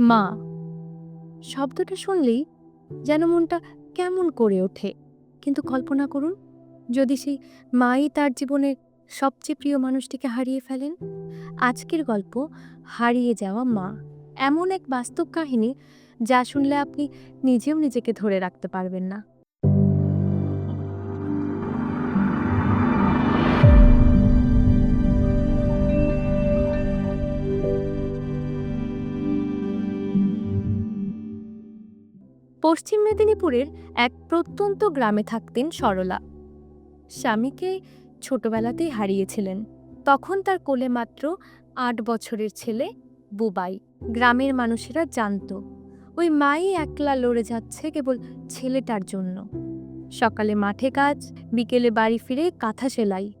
মা। শব্দটা শুনলেই যেন মনটা কেমন করে ওঠে। কিন্তু কল্পনা করুন, যদি সেই মাই তার জীবনের সবচেয়ে প্রিয় মানুষটিকে হারিয়ে ফেলেন, আজকের গল্প হারিয়ে যাওয়া মা। এমন এক বাস্তব কাহিনী যা শুনলে আপনি নিজেও নিজেকে ধরে রাখতে পারবেন না। পশ্চিম মেদিনীপুরের এক প্রত্যন্ত গ্রামে থাকতেন সরলা। স্বামীকে ছোটবেলাতেই হারিয়েছিলেন। তখন তার কোলে মাত্র আট বছরের ছেলে, বুবাই। গ্রামের মানুষেরা জানতো, ওই মাই একলা লড়ে যাচ্ছে কেবল ছেলেটার জন্য। সকালে মাঠে কাজ, বিকেলে বাড়ি ফিরে কাঁথা সেলাই।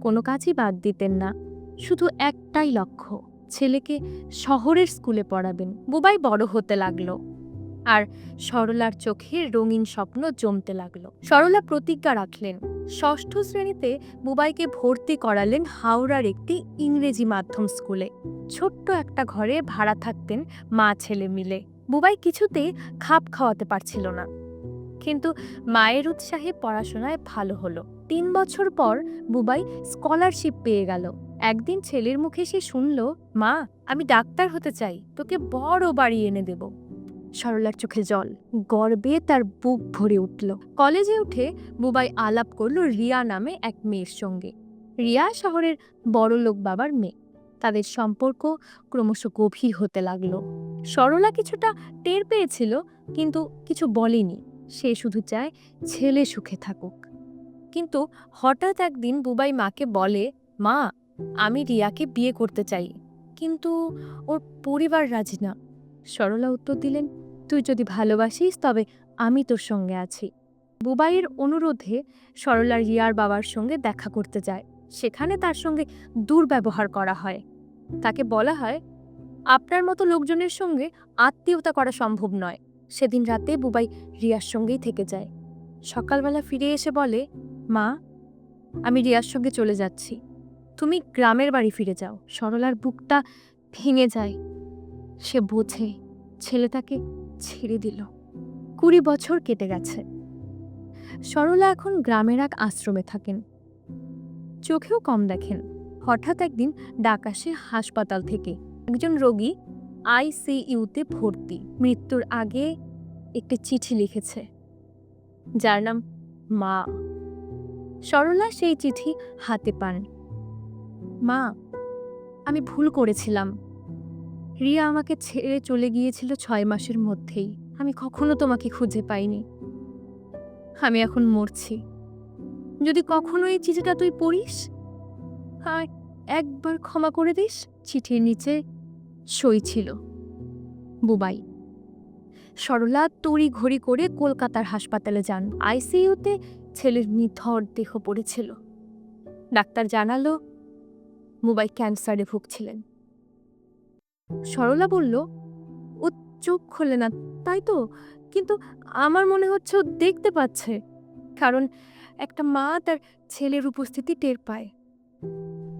কোনো কাজই বাদ দিতেন না, শুধু একটাই লক্ষ্য, ছেলেকে শহরের স্কুলে পড়াবেন। বুবাই বড় হতে লাগল। আর সরলার চোখে রঙিন স্বপ্ন জমতে লাগল। সরলা প্রতিজ্ঞা রাখলেন। ষষ্ঠ শ্রেণীতে বুবাইকে ভর্তি করালেন হাওড়ার একটি ইংরেজি মাধ্যম স্কুলে। ছোট্ট একটা ঘরে ভাড়া থাকতেন মা ছেলে মিলে। বুবাই কিছুতে খাপ খাওয়াতে পারছিল না। কিন্তু মায়ের উৎসাহে পড়াশোনায় ভালো হলো। তিন বছর পর বুবাই স্কলারশিপ পেয়ে গেল। একদিন ছেলের মুখে সে শুনল, মা, আমি ডাক্তার হতে চাই, তোকে বড় বাড়ি এনে দেব। সরলার চোখে জল। গর্বে তার বুক ভরে উঠল। কলেজে উঠে বুবাই আলাপ করল রিয়া নামে এক মেয়ের সঙ্গে। রিয়া শহরের বড়লোক বাবার মেয়ে। তাদের সম্পর্ক ক্রমশ গভীর হতে লাগল। সরলা কিছুটা টের পেয়েছিল, কিন্তু কিছু বলেনি। সে শুধু চায় ছেলে সুখে থাকুক। কিন্তু হঠাৎ একদিন বুবাই মাকে বলে, মা, আমি রিয়াকে বিয়ে করতে চাই, কিন্তু ওর পরিবার রাজি না। সরলা উত্তর দিলেন তুই যদি ভালোবাসিস, তবে আমি তোর সঙ্গে আছি। বুবাইয়ের অনুরোধে সরলা রিয়ার বাবার সঙ্গে দেখা করতে যায়। সেখানে তার সঙ্গে দুর্ব্যবহার করা হয়। তাকে বলা হয়, আপনার মতো লোকজনের সঙ্গে আত্মীয়তা করা সম্ভব নয়। সেদিন রাতে বুবাই রিয়ার সঙ্গেই থেকে যায়। সকালবেলা ফিরে এসে বলে, মা, আমি রিয়ার সঙ্গে চলে যাচ্ছি। তুমি গ্রামের বাড়ি ফিরে যাও। সরলার বুকটা ভেঙে যায়। সে বোঝে ছেলেটাকে ছেড়ে দিল। কুড়ি বছর কেটে গেছে। সরলা এখন গ্রামের এক আশ্রমে থাকেন। চোখেও কম দেখেন। হঠাৎ একদিন ডাক আসে হাসপাতাল থেকে। একজন রোগী আইসিইউতে ভর্তি। মৃত্যুর আগে একটি চিঠি লিখেছে। যার নাম মা। সরলা সেই চিঠি হাতে পান। মা, আমি ভুল করেছিলাম। রিয়া আমাকে ছেড়ে চলে গিয়েছিল ছয় মাসের মধ্যেই। আমি কখনো তোমাকে খুঁজে পাইনি। আমি এখন মরছি। যদি কখনো এই চিঠিটা তুই পড়িস, আর একবার ক্ষমা করে দিস, চিঠির নিচে সই ছিল। বুবাই। সরলা তড়ি ঘড়ি করে কলকাতার হাসপাতালে যান। আইসিইউতে ছেলের নিথর দেহ পড়েছিল। ডাক্তার জানালো মুবাই ক্যান্সারে ভুগছিলেন। সরলা বলল, ও চোখ খোলে না, তাই তো? কিন্তু আমার মনে হচ্ছে ও দেখতে পাচ্ছে, কারণ একটা মা তার ছেলের উপস্থিতি টের পায়।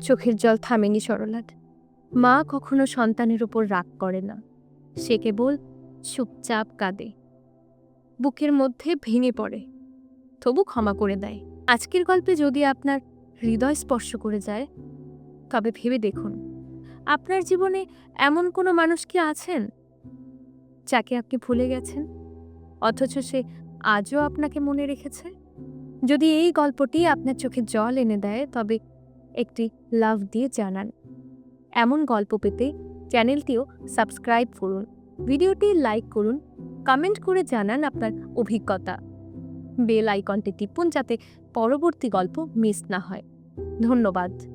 চোখের জল থামেনি সরলার। মা কখনো সন্তানের উপর রাগ করে না, সে কেবল চুপচাপ কাঁদে। বুকের মধ্যে ভেঙে পড়ে। তবু ক্ষমা করে দেয়। আজকের গল্পে যদি আপনার হৃদয় স্পর্শ করে যায়, তবে ভেবে দেখুন। আপনার জীবনে এমন কোনো মানুষ কি আছেন? যাকে আপনি ভুলে গেছেন? অথচ সে আজও আপনাকে মনে রেখেছে? যদি এই গল্পটি আপনার চোখে জল এনে দেয়, তবে একটি লাভ দিয়ে জানান। এমন গল্প পেতে চ্যানেলটিও সাবস্ক্রাইব করুন। ভিডিওটি লাইক করুন, কমেন্ট করে জানান আপনার অভিজ্ঞতা। বেল আইকনটি টিপুন যাতে পরবর্তী গল্প মিস না হয়। ধন্যবাদ।